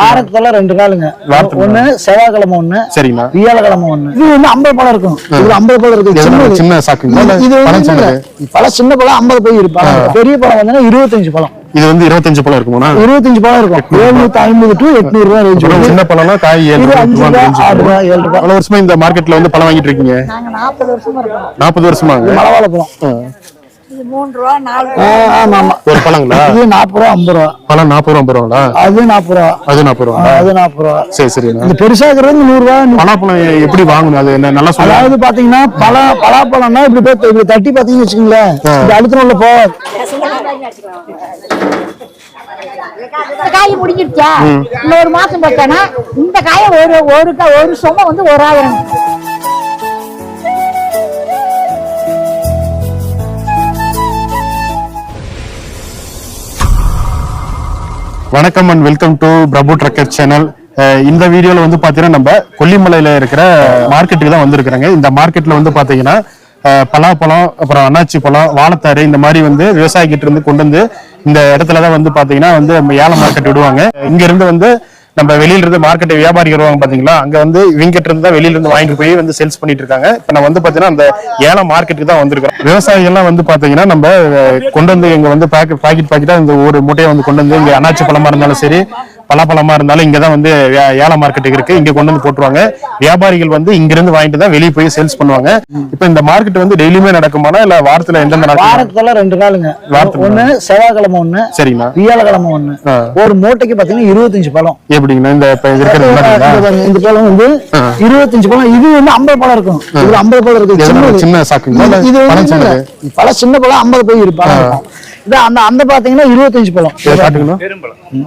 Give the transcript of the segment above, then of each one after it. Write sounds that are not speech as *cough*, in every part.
வாரத்துல ரெண்டு நாளுங்க. ஒண்ணு செவ்வாய்க்கிழமை ஒண்ணு சரிங்கண்ணா வியாழக்கிழமை ஒண்ணு. இது வந்து ஐம்பது பழம் இருக்கும். இது ஐம்பது பழம் இருக்கு. சின்ன இது பழம் வந்து? பல சின்ன பழம் ஐம்பது போய் இருப்பாங்க பெரிய பழம் வந்து இருபத்தஞ்சு பழம். இது வந்து இருபத்தஞ்சு பழம் இருக்குமாண்ணா? இருபத்தஞ்சு பழம் இருக்கும். எழுநூத்தி ஐம்பது டு எட்நூறு ரூபாய் ரேஞ்ச் சின்ன பழம்னா காய் ஏழு ரூபாய் ஏழு ரூபாய் எவ்வளவு வருஷமா இந்த மார்க்கெட்ல வந்து பழம் வாங்கிட்டு இருக்கீங்க? நாங்க நாற்பது வருஷமா இருக்கோம். நாற்பது வருஷமாங்க மலவாழ பழம். மூணு ரூபா நாலு ஆமா ஆமா. ஒரு பழங்களா? இது நாற்பது ரூபா ஐம்பது ரூபா. பழம் நாற்பது ரூபா ஐம்பது ரூபாங்களா? அது நாற்பது ரூபா. அது நாற்பது ரூபா. அது நாற்பது ரூபா. சரி சரிண்ணா. இந்த பெருசா இருக்கிறது நூறு ரூபா பலாப்பழம் எப்படி வாங்கணும்? அது என்ன நல்லா சொல்லுங்க. அதாவது பாத்தீங்கன்னா பல பலாப்பழம்னா இப்படி போய் இப்படி தட்டி பாத்தீங்கன்னு வச்சுக்கோங்களேன். இந்த இந்த காய் முடிஞ்சிருச்சா? இன்னொரு மாசம் பார்த்தோன்னா இந்த காயை ஒரு ஒரு ஒரு சுமை வந்து ஒரு ஆயிரம். வணக்கம் and welcome to Prabhu trucker channel இந்த வீடியோல வந்து பாத்தீங்கன்னா நம்ம கொல்லிமலையில இருக்கிற மார்க்கெட்டுக்கு தான் வந்திருக்கிறாங்க. இந்த மார்க்கெட்ல வந்து பாத்தீங்கன்னா பலாப்பழம் அப்புறம் அண்ணாச்சி பழம் வாழைத்தாறு இந்த மாதிரி வந்து விவசாயிகிட்ட இருந்து கொண்டு வந்து இந்த இடத்துல தான் வந்து பாத்தீங்கன்னா வந்து நம்ம ஏலம் மார்க்கெட் விடுவாங்க. இங்க இருந்து வந்து நம்ம வெளியில இருந்து மார்க்கெட் வியாபாரிகள் வருவாங்க பாத்தீங்களா? அங்க வந்து இவங்க கிட்ட இருந்து தான் வெளியில இருந்து வாங்கிட்டு போய் வந்து சேல்ஸ் பண்ணிட்டு இருக்காங்க. இப்ப நம்ம வந்து பாத்தீங்கன்னா அந்த ஏலம் மார்க்கெட்டுக்கு தான் வந்திருக்கோம். விவசாயிகள்லாம் வந்து பாத்தீங்கன்னா நம்ம கொண்டு வந்து இங்க வந்து பாக்கெட் பாக்கெட் பாக்கெட்டா இந்த ஒரு மூட்டையை வந்து கொண்டு வந்து இங்க அனாச்சி பழமா இருந்தாலும் சரி பலாப்பழமா இருந்தாலும் இங்க தான் வந்து ஏல மார்க்கெட்டுக்கு இருக்கு. இங்க கொண்டு வந்து போட்டுருவாங்க. வியாபாரிகள் வந்து இங்க இருந்து வாங்கிட்டு தான் வெளியே போய் சேல்ஸ் பண்ணுவாங்க. இப்ப இந்த மார்க்கெட் வந்து டெய்லியுமே நடக்குமானா இல்ல வாரத்துல எந்தெந்த நடக்கும்? வாரத்துல ரெண்டு நாளுங்க. ஒண்ணு செவ்வாய்க்கிழமை ஒண்ணு சரிங்கண்ணா வியாழக்கிழமை ஒண்ணு. ஒரு மூட்டைக்கு பாத்தீங்கன்னா இருபத்தஞ்சு பழம். எப்படிங்கண்ணா இந்த இது இந்த பழம் வந்து இருபத்தஞ்சு பழம். இது வந்து ஐம்பது பழம் இருக்கும். இதுல ஐம்பது பழம் இருக்கு. சின்ன இல்ல இது- இது பழம் சின்ன பழம் ஐம்பது போய் இருப்பாங்க. இது அந்த அந்த பாத்தீங்கன்னா இருபத்தஞ்சு பழம். இதை காட்டுங்கண்ணா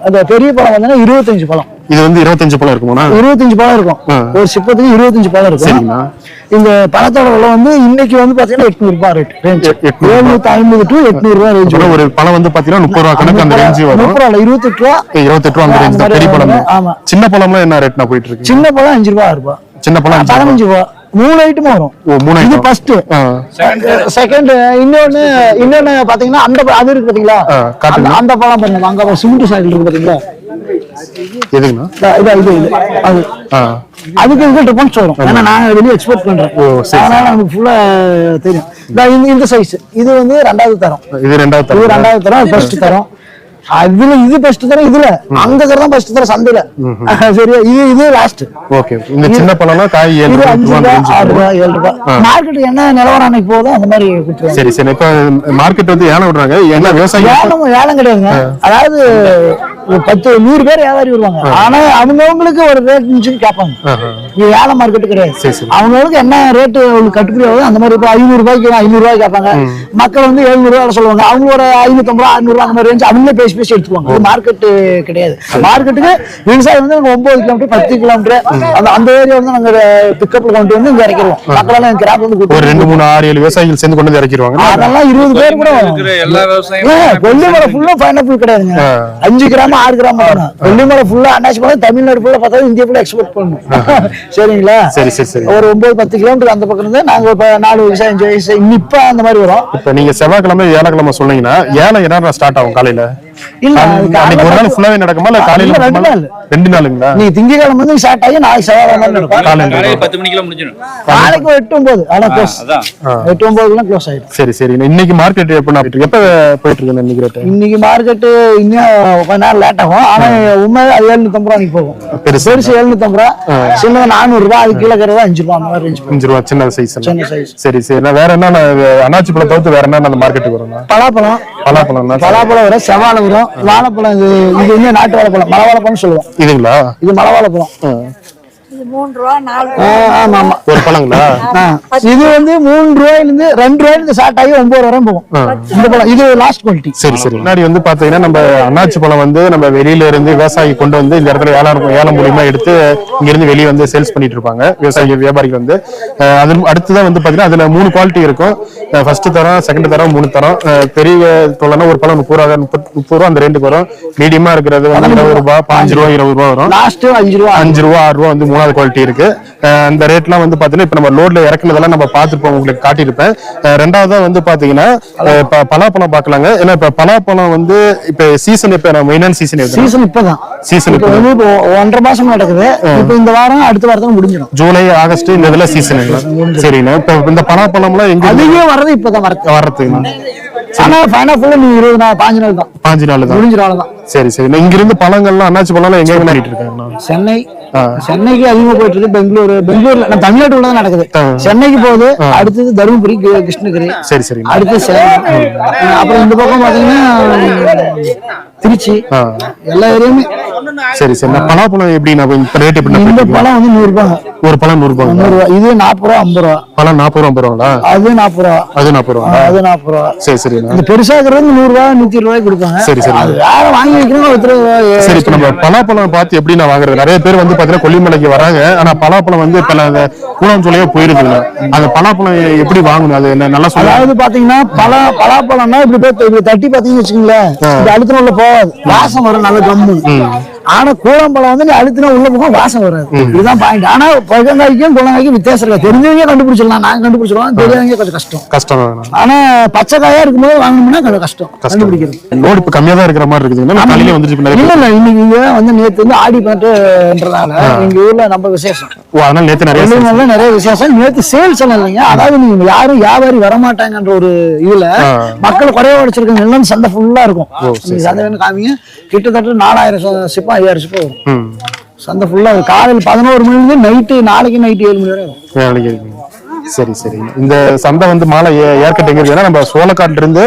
அந்த பெரிய பழம் வந்து இருபத்தஞ்சு பழம். இது வந்து இருபத்தஞ்சு பழம் இருக்குமாண்ணா? இருபத்தஞ்சு பழம் இருக்கும். ஒரு சிப்பத்துக்கு இருபத்தஞ்சு பழம் இருக்கும். இந்த பழத்தோட விலை வந்து இன்னைக்கு வந்து பாத்தீங்கன்னா எட்நூறு ரூபாய் ரேட் ரேஞ்ச் ரூபாய். எழுநூத்தி ஐம்பது டு எட்நூறு ரூபாய் ரேஞ்ச் ஒரு பழம் வந்து பாத்தீங்கன்னா முப்பது ரூபா கணக்கு அந்த ரேஞ்சு வரும். முப்பது ரூபா இருபத்தெட்டு ரூபா. இருபத்தெட்டு ரூபா அந்த ரேஞ்ச் தான். பெரிய பழம். ஆமா. சின்ன பழம்லாம் என்ன ரேட்னா போயிட்டு இருக்கு? சின்ன பழம் அஞ்சு ரூபா ஆறு ரூபா சின்ன பழம். பதினஞ்சு ரூபா. மூணு ஐட்டமும் வரும். ஓ மூணு இது ஐட்டம் ஃபர்ஸ்ட். செகண்ட் இன்னொன்னு இன்னொன்னு பாத்தீங்கன்னா அந்த அது இருக்கு பாத்தீங்களா. அந்த- பழம் பண்ணுங்க அங்க சிமெண்ட் சாயில் இருக்கு பாத்தீங்களா? எதுங்கண்ணா இதா, இது அது. அதுக்கு இதுக்கு டிஃபரன்ஸ் வரும். ஏன்னா நான் வெளியே எக்ஸ்போர்ட் பண்றேன் அதனால நமக்கு ஃபுல்லா தெரியும். இந்த- இந்த சைஸ் இது வந்து ரெண்டாவது தரம். இது ரெண்டாவது இது தரம் ரெண்டாவது தரம். ஃபர்ஸ்ட் தரம். அதுல இது ஃபர்ஸ்ட் தரம் இதுல. அங்க தரம் ஃபர்ஸ்ட் தரம் சந்தையில. *laughs* சரியா? இது இது லாஸ்ட் ஓகே இந்த சின்ன பழம்னா காய் ஏழு ரூபாய் மார்க்கெட் என்ன நிலவரம் அன்னைக்கு போதோ அந்த மாதிரி சரி சரி. இப்ப மார்க்கெட் வந்து ஏலம் விடுறாங்க? என்ன விவசாயி ஏலம் ஏலம் கிடையாதுங்க. அதாவது ஒரு பத்து நூறு பேர் வியாபாரி வருவாங்க. ஆனா அவங்கவுங்களுக்கு ஒரு ரேட் கேட்பாங்க. இது ஏலம் மார்க்கெட் கிடையாது. அவங்களுக்கு என்ன ரேட்டு கட்டுப்படி ஆகுது அந்த மாதிரி இப்போ ஐநூறு ரூபாய்க்கு ஐநூறு ரூபாய் கேட்பாங்க. மக்கள் வந்து எழுநூறு ரூபாய் சொல்லுவாங்க. அவங்க ஒரு ஐநூத்தம்பது ரூபா அறுநூறு ரூபா அந்த மாதிரி ரேஞ்ச் அவங்களே பேசி பேசி எடுத்துக்குவாங்க. இது மார்க்கெட் கிடையாது. மார்க்கெட்டுக்கு விவசாயம் வந்து நாங்க ஒன்பது கிலோமீட்டர் பத்து கிலோமீட்டர் அந்த அந்த ஏரியா வந்து நாங்க பிக்கப்ல கொண்டு வந்து இங்க இறக்கிடுவோம். மக்களால எங்க கிராமத்துல வந்து ஒரு ரெண்டு மூணு ஆறு ஏழு விவசாயிகள் சேர்ந்து கொண்டு வந்து இறக்கிடுவாங்க. அதெல்லாம் இருபது பேர் கூட கொல்லிமலை ஃபுல்லா பைனாப்பிள் கிடையாதுங்க. அஞ்சு கிராம் ஆறு கிராம் தான் கொல்லிமலை ஃபுல்லா அண்ணாச்சி பழம் தமிழ்நாடு ஃபுல்லா பார்த்தா இந்தியா ஃபுல்லா எக்ஸ்போர்ட் பண்ணணும். சரிங்களா? சரி சரி சரி. ஒரு ஒன்பது பத்து கிலோமீட்டர் அந்த பக்கம் இருந்து நாங்க ஒரு நாலு விவசாயம் இப்ப அந்த மாதிரி வரும். இப்ப நீங்க செவ்வாய்க்கிழமை ஏழக்கிழமை சொன்னீங்கன்னா ஏலம் என்ன ஸ்டார்ட் ஆகும் காலையில? இல்ல அன்னைக்கு ஒரு நாள் காலையில ஃபுல்லாவே நடக்குமா? இல்ல காலையில இல்ல, ரெண்டு மட்டுமா? நாள். ரெண்டு நாளுங்களா? நீ திங்கக்கிழமை வந்து ஸ்டார்ட் ஆகி நாளைக்கு செவ்வாய் நடக்கும் காலையில காலையில பத்து மணிக்கெல்லாம் முடிஞ்சிடும். நாளைக்கு ஒரு எட்டு ஒன்பது. ஆனா க்ளோஸ் அதான். எட்டு ஒன்பதுக்குலாம் க்ளோஸ் ஆயிடும். சரி சரி. இன்னைக்கு மார்க்கெட் எப்ப போயிட்டு இருக்கு எப்ப போயிட்டு இருக்கு இன்னைக்கு ரேட் இன்னைக்கு மார்க்கெட் இன்னும் கொஞ்ச நேரம் லேட் ஆகும். ஆனா உண்மை ஏழுநூத்தி ரூபா அன்னைக்கு போகும். பெருசு. பெருசு எழுநூத்தி ரூபா. சின்னது நானூறு ரூபாய் அது கீழே அந்த மாதிரி ரேஞ்ச் சின்ன சைஸ் சின்ன. சரி சரி. நான் வேற என்ன அண்ணாச்சி பழம் தவிர்த்து வேற என்ன அந்த மார்க்கெட்டுக்கு வரும்னா? பலாப்பழம். பலாப்பழம் பலாப்பழம் வரும் செவ்வாழை வரும் வாழைப்பழம் இது இது வந்து நாட்டு வாழைப்பழம் மலை வாழைப்பழம் சொல்லுவோம். இதுங்களா? இது மலை வாழைப்பழம் மூணு ரூபா ரூபா ஒரு பழங்களா. இது வந்து மூணு ரூபாயில இருந்து ரெண்டு ரூபாயில இருந்து ஸ்டார்ட் ஆகி ஒன்பது வரையும் போகும். இந்த பழம் இது லாஸ்ட் குவாலிட்டி சரி சரி. முன்னாடி வந்து பாத்தீங்கன்னா நம்ம அண்ணாச்சி பழம் வந்து நம்ம வெளியில இருந்து விவசாயி கொண்டு வந்து இந்த இடத்துல ஏலம் ஏலம் மூலியமா எடுத்து இங்க இருந்து வெளியே வந்து சேல்ஸ் பண்ணிட்டு இருப்பாங்க. விவசாயி வியாபாரிகள் வந்து. அது அடுத்ததான் வந்து பாத்தீங்கன்னா அதுல மூணு குவாலிட்டி இருக்கும். ஃபர்ஸ்ட் தரம் செகண்ட் தரம் மூணு தரம். பெரிய தொலைனா ஒரு பழம் முப்பது ரூபா முப்பது முப்பது ரூபா அந்த ரேண்டுக்கு வரும். மீடியமா இருக்கிறது வந்து இருபது ரூபாய் பாஞ்சு ரூபா இருபது ரூபா வரும். லாஸ்ட் அஞ்சு ரூபா. அஞ்சு ரூபா ஆறு ரூபா வந்து மூணாவது மூணாவது குவாலிட்டி இருக்கு. அந்த ரேட்லாம் வந்து பாத்தீங்கன்னா இப்ப நம்ம லோட்ல இறக்குனதெல்லாம் நம்ம பார்த்துருப்போம் உங்களுக்கு காட்டியிருப்பேன். ரெண்டாவதா வந்து பாத்தீங்கன்னா இப்ப பலாப்பழம் பார்க்கலாங்க. ஏன்னா இப்ப பலாப்பழம் வந்து இப்ப சீசன் இப்ப மெயினான சீசன் சீசன் இப்பதான். சீசன் இப்போ ஒன்றரை மாசம் நடக்குது. இப்போ இந்த வாரம் அடுத்த வாரத்துல முடிஞ்சிடும். ஜூலை ஆகஸ்ட் இந்த இதுல சீசன் சரிண்ணா இப்ப இந்த பலாப்பழம்லாம் எங்க அதிகம் வர்றது இப்பதான் வரது வர்றதுங்கண்ணா ஆனா ஃபைனா ஃபுல்லா நீ இருபது நாள் பாஞ்சு நாள் தான் பாஞ்சு நாள் தான் முடிஞ்சிடும் தான் சரி சரி. இங்க இருந்து பழங்கள்லாம் அண்ணாச்சி பழம்லாம் எங்க பண்ணிட்டு இருக்காங்கண்ணா சென்னை சென்னைக்கு அதிகமா போயிட்டு இருக்கு. பெங்களூரு பெங்களூர்ல நம்ம தமிழ்நாட்டுல தான் நடக்குது. சென்னைக்கு போகுது அடுத்தது தருமபுரி கிருஷ்ணகிரி. சரி சரிண்ணா அடுத்து அப்புறம் இந்த பக்கம் பாத்தீங்கன்னா திருச்சி. எல்லா ஏரியாவுமே. சரி சரி. பலாப்பழம் எப்படி நான் ரேட் எப்படி இந்த பழம் வந்து நூறு ரூபாய். ஒரு பழம் நூறு ரூபாய் நூறு ரூபாய். இது நாற்பது ரூபா ஐம்பது ரூபா. பழம் நாற்பது ரூபா ஐம்பது ரூபாங்களா? அது நாற்பது ரூபா. அது நாற்பது ரூபா. அது நாற்பது ரூபா. சரி சரிண்ணா இந்த பெருசா இருக்கிறது நூறு ரூபாய் நூத்தி இருபது ரூபாய்க்கு கொடுப்பாங்க. சரி, சரி. அது வேற வாங்கி சரி இப்ப நம்ம பலாப்பழம் பார்த்து எப்படி நான் வாங்குறது? நிறைய பேர் வந்து பாத்தீங்கன்னா கொல்லிமலைக்கு வராங்க. ஆனா பலாப்பழம் வந்து இப்ப அந்த கூழாஞ்சோலையா போயிருதுங்க. அந்த பலாப்பழம் எப்படி வாங்கணும்? அது என்ன நல்லா சொல்ல அதாவது பாத்தீங்கன்னா பழ பலாப்பழம்னா இப்படி போய் தட்டி பாத்தீங்கன்னு வச்சுக்கோங்களேன். இந்த அழுத்தின உள்ள போகாது வாசம் வரும் நல்ல கம்மு. ஆனா கூழம்பழம் வந்து நீ அழுத்தினா உள்ள போகும் வாசம் வராது. இதுதான் பாயிண்ட் ஆனா பழங்காய்க்கும் குழங்காய்க்கும் வித்தியாசம் இருக்கா. தெரிஞ்சவங்க கண்டுபிடிச்சிடலாம். நாங்க கண்டுபிடிச்சிடலாம் தெரியாதவங்க கொஞ்சம் கஷ்டம். கஷ்டம் ஆனா பச்சை காயா இருக்கும்போது வாங்கணும்னா கொஞ்சம் கஷ்டம். கண்டுபிடிக்கிறது. லோடு இப்ப கம்மியா தான் இருக்கிற மாதிரி காலையில வந்துட்டு இல்ல இல்ல. இன்னைக்கு இங்க வந்து நேத்து வந்து ஆடி பாட்டுன்றதால எங்க ஊர்ல நம்ம விசேஷம். அதனால நேத்து நிறைய நிறைய விசேஷம். நேத்து சேல்ஸ் எல்லாம் இல்லைங்க. அதாவது நீங்க யாரும் வியாபாரி வரமாட்டாங்கன்ற ஒரு இதுல மக்கள் குறைய உடைச்சிருக்க எல்லாம் சந்தை ஃபுல்லா இருக்கும். சந்தை வேணும் காமிங்க. கிட்டத்தட்ட நாலாயிரம் சிப்பம் ஐயாயிரம் சிப்பம் வரும். சந்தை ஃபுல்லா காலையில் பதினோரு மணிலேருந்து நைட்டு நாளைக்கு நைட்டு ஏழு மணி வரை வரும். சரி சரி. இந்த சந்தை வந்து மாலை ஏற்கட்டு எங்க நம்ம சோளக்காட்டுல இருந்து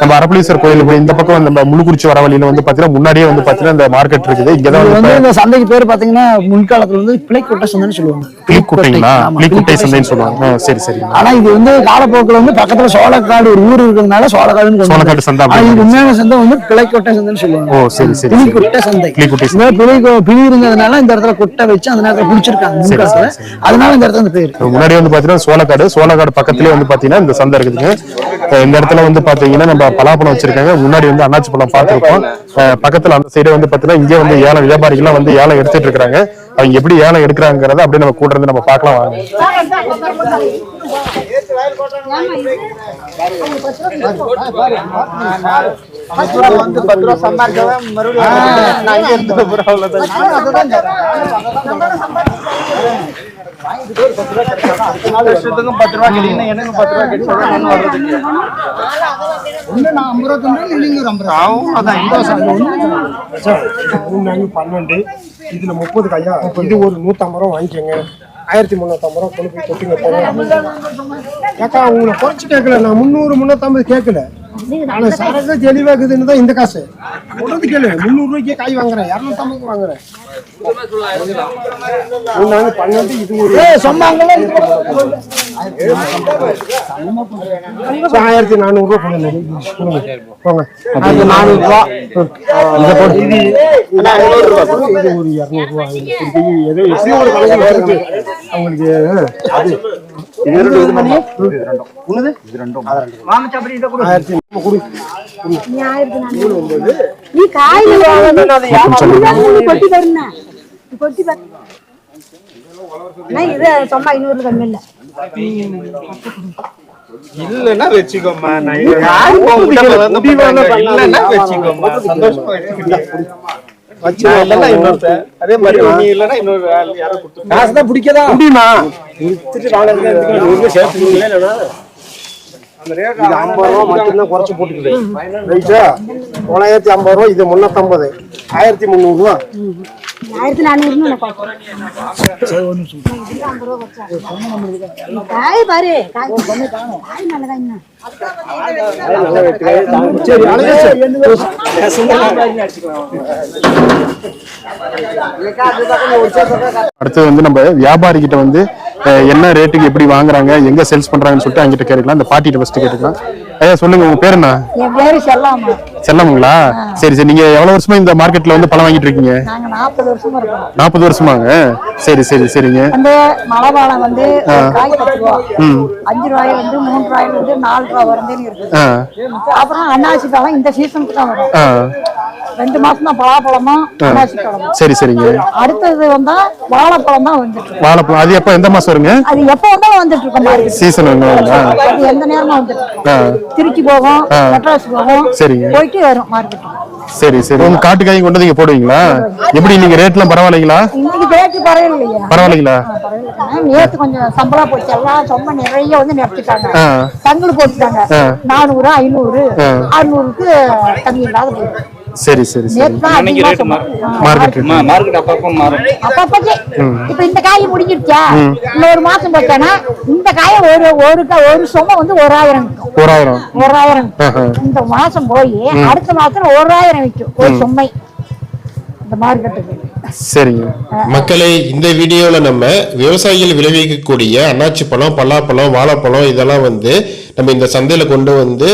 நம்ம அரப்பளீஸ்வரர் கோயில் இந்த பக்கம் நம்ம முள்ளுக்குறிச்சி வர வழியில வந்து பாத்தீங்கன்னா முன்னாடியே வந்து பாத்தீங்கன்னா இந்த மார்க்கெட் இருக்குது. இது வந்து இந்த சந்தைக்கு பேர் பாத்தீங்கன்னா முன்காலத்துல வந்து பிள்ளைக்கொட்டை சந்தைன்னு சொல்லுவாங்க. பிளிக்குட்டைங்களா பிளிக்குட்டை சந்தைன்னு சொல்லுவாங்க. சரி சரி. ஆனா இது வந்து காலப்போக்கில் வந்து பக்கத்துல சோளக்காடு ஒரு ஊர் இருக்கிறதுனால சோளக்காடுன்னு கொண்டு சோளக்காடு சந்தை இது உண்மையான சந்தை வந்து பிள்ளைக்கொட்டை சந்தைன்னு சொல்லுவாங்க. ஓ சரி சரி பிலிக்குட்டை சந்தை. கிளிக்குட்டை இந்த மாதிரி பிளி பிளி இருந்ததுனால இந்த இடத்துல குட்டை வச்சு அந்த நேரத்துல பிடிச்சிருக்காங்க முன்காலத்துல. அதனால இந்த இடத்துல பேர். முன்னாடி வந்து பாத்தீங்கன்னா சோளக்காடு சோளக்காடு பக்கத்துலயே வந்து பாத்தீங்கன்னா இந்த சந்தை இருக்குதுங்க அஹ் இந்த இடத்துல வந்து பாத்தீங்கன்னா நம்ம பலாப்பழம் வச்சிருக்காங்க. முன்னாடி வந்து அண்ணாச்சி பழம் பார்த்துருக்கோம். பக்கத்துல அந்த சைடு வந்து பாத்தீங்கன்னா இங்கே வந்து ஏழை வியாபாரிகள்லாம் வந்து ஏலம் எடுத்துட்டு இருக்காங்க. அவங்க எப்படி ஏழை எடுக்கிறாங்கிறத அப்படியே நம்ம கூட இருந்து நம்ம பார்க்கலாம் வாங்க. மூணு பன்னெண்டு. இதுல முப்பது கையா இது ஒரு நூத்தம்பது ரூபா வாங்கிக்கோங்க. ஆயிரத்தி முந்நூத்தம்பது ரூபா கொண்டு போய் கொட்டுங்க போங்க. ஏக்கா உங்களை குறைச்சு கேட்கல. நான் முந்நூறு முந்நூத்தம்பது கேட்கல. சரக்கு தெளிவாக்குதுன்னு தான் இந்த காசு. சொல்றது கேளு. முந்நூறு ரூபாய்க்கே காய் வாங்குறேன். இரநூத்தம்பது வாங்குறேன். ஒண்ணு பன்னெண்டு இது ஒரு சரி, ஆயிரத்தி நானூறு ரூபா. போங்க. ஆயிரத்தி நானூறு ரூபா. இதை போட்டு இது இது ஐநூறு ரூபா கொடுங்க. இது ஒரு இரநூறு ரூபா இது ஏதோ எப்படி ஒரு கணக்கு வருது அவங்களுக்கு அது ஆயிரத்தி நம்ம கொடு. நீ காயில கொட்டி பாருண்ணா கொட்டி பாரு அண்ணா, இது சொன்னா ஐநூறு கம்மி இல்ல. இல்லன்னா வச்சுக்கோம்மா. நான் இது யாரு உங்ககிட்ட வந்து பண்றாங்க? இல்லன்னா வச்சுக்கோம்மா. சந்தோஷமா அதே மாதிரி நீ இல்லன்னா இன்னொரு ஆள் யாரோ கொடுத்து காசு தான் பிடிக்கதா? முடியுமா? வித்துட்டு இது ஐம்பது ரூபா மட்டும்தான் குறைச்சு போட்டுக்குது ரைட்டா? தொள்ளாயிரத்தி ஐம்பது ரூபா இது முன்னூத்தம்பது. ஆயிரத்தி முந்நூறு ரூபா ஆயிரத்தி நானூறுன்னு நான் காய் பாரு காய். காய் நல்லதா இன்னும். சரி அழகா சரி. அடுத்து வந்து நம்ம வியாபாரி கிட்ட வந்து என்ன ரேட்டுக்கு எப்படி வாங்குறாங்க எங்க சேல்ஸ் பண்றாங்கன்னு சொல்லிட்டு அங்கிட்ட கேட்கலாம் இந்த பாட்டிட்ட ஃபர்ஸ்ட் கேட்டுக்கலாம். ஐயா சொல்லுங்க உங்க பேர் என்ன? என் பேரு செல்லாமா. செல்லமுங்களா? சரி சரி நீங்க எவ்வளவு வருஷமா இந்த மார்க்கெட்ல வந்து பழம் வாங்கிட்டு இருக்கீங்க? நாங்க நாற்பது வருஷமா இருக்கோம். நாற்பது வருஷமாங்க? சரி சரி சரிங்க. வந்து மலைவாழம் வந்து ஒரு காய் பத்து ரூபா. அஞ்சு ரூபாயில இருந்து மூணு ரூபாயில இருந்து நாலு ரூபா இருக்கு ஆ. அப்புறம் அன்னாசி பழம் இந்த சீசனுக்கு தான் வரும். ரெண்டு மாசம் தான் பலாப்பழமும் சரி சரிங்க. அடுத்தது வந்தா வாழைப்பழம் தான் வந்துட்டு வாழைப்பழம். அது எப்போ எந்த மாசம் வருங்க? அது எப்ப வந்தாலும் வந்துட்டு இருக்க மாதிரி. சீசன் அது எந்த நேரமும் வந்துட்டு திருச்சி போகும் மெட்ராஸ் போகும் சரிங்க. போயிட்டு வரும் மார்க்கெட் சரி சரி. உங்க காட்டு காய் கொண்டு வந்து இங்க போடுவீங்களா? எப்படி நீங்க ரேட்லாம் பரவாயில்லைங்களா? இன்னைக்கு பரவாயில்லையா. பரவாயில்லைங்களா? பரவாயில்லைங்க. நேத்து கொஞ்சம் சம்பளா போச்சு. எல்லாம் ரொம்ப நிறைய வந்து நிறுத்திட்டாங்க. தங்கல் போட்டுட்டாங்க. நானூறு ஐநூறு அறுநூறுக்கு தண்ணி இல்லாத போயிடுது சரி சரி சரி. அன்னைக்கு மார்க்கெட் மார்க்கெட் அப்பப்போ மாறும். இப்ப இந்த காய் முடிஞ்சிருச்சா? இன்னொரு மாசம் போச்சானா இந்த காய ஒரு ஒரு ஒரு சும வந்து ஒரு ஓராயிரம். ஒரு ஆயிரம் விக்கும். இந்த மாசம் போய் அடுத்த மாசம் ஒரு ஆயிரம் விற்கும் ஒரு சுமை இந்த மார்க்கெட்டுக்கு. சரிங்க. மக்களே இந்த வீடியோவில் நம்ம விவசாயிகள் விளைவிக்கக்கூடிய அன்னாச்சி பழம் பலாப்பழம் வாழைப்பழம் இதெல்லாம் வந்து நம்ம இந்த சந்தையில் கொண்டு வந்து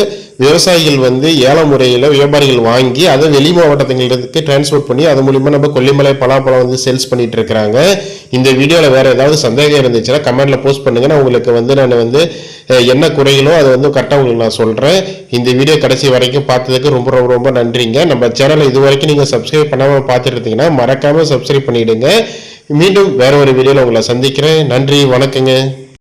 விவசாயிகள் வந்து ஏல முறையில் வியாபாரிகள் வாங்கி அதை வெளி மாவட்டத்துங்களுக்கு டிரான்ஸ்போர்ட் பண்ணி அது மூலிமா நம்ம கொல்லிமலை பலாப்பழம் வந்து சேல்ஸ் பண்ணிட்டு இருக்கிறாங்க. இந்த வீடியோவில் வேறு ஏதாவது சந்தேகம் இருந்துச்சுன்னா கமெண்ட்டில் போஸ்ட் பண்ணுங்க. நான் உங்களுக்கு வந்து நான் வந்து என்ன குறைகளோ அதை வந்து கரெக்டாக உங்களுக்கு நான் சொல்கிறேன் இந்த வீடியோ கடைசி வரைக்கும் பார்த்ததுக்கு ரொம்ப ரொம்ப ரொம்ப நன்றிங்க. நம்ம சேனலை இது வரைக்கும் நீங்கள் சப்ஸ்கிரைப் பண்ணாமல் பார்த்துட்டு இருந்தீங்கன்னா மறக்காமல் சப்ஸ்கிரைப் பண்ணிவிடுங்க மீண்டும் வேற ஒரு வீடியோவில் உங்களை சந்திக்கிறேன். நன்றி வணக்கங்க.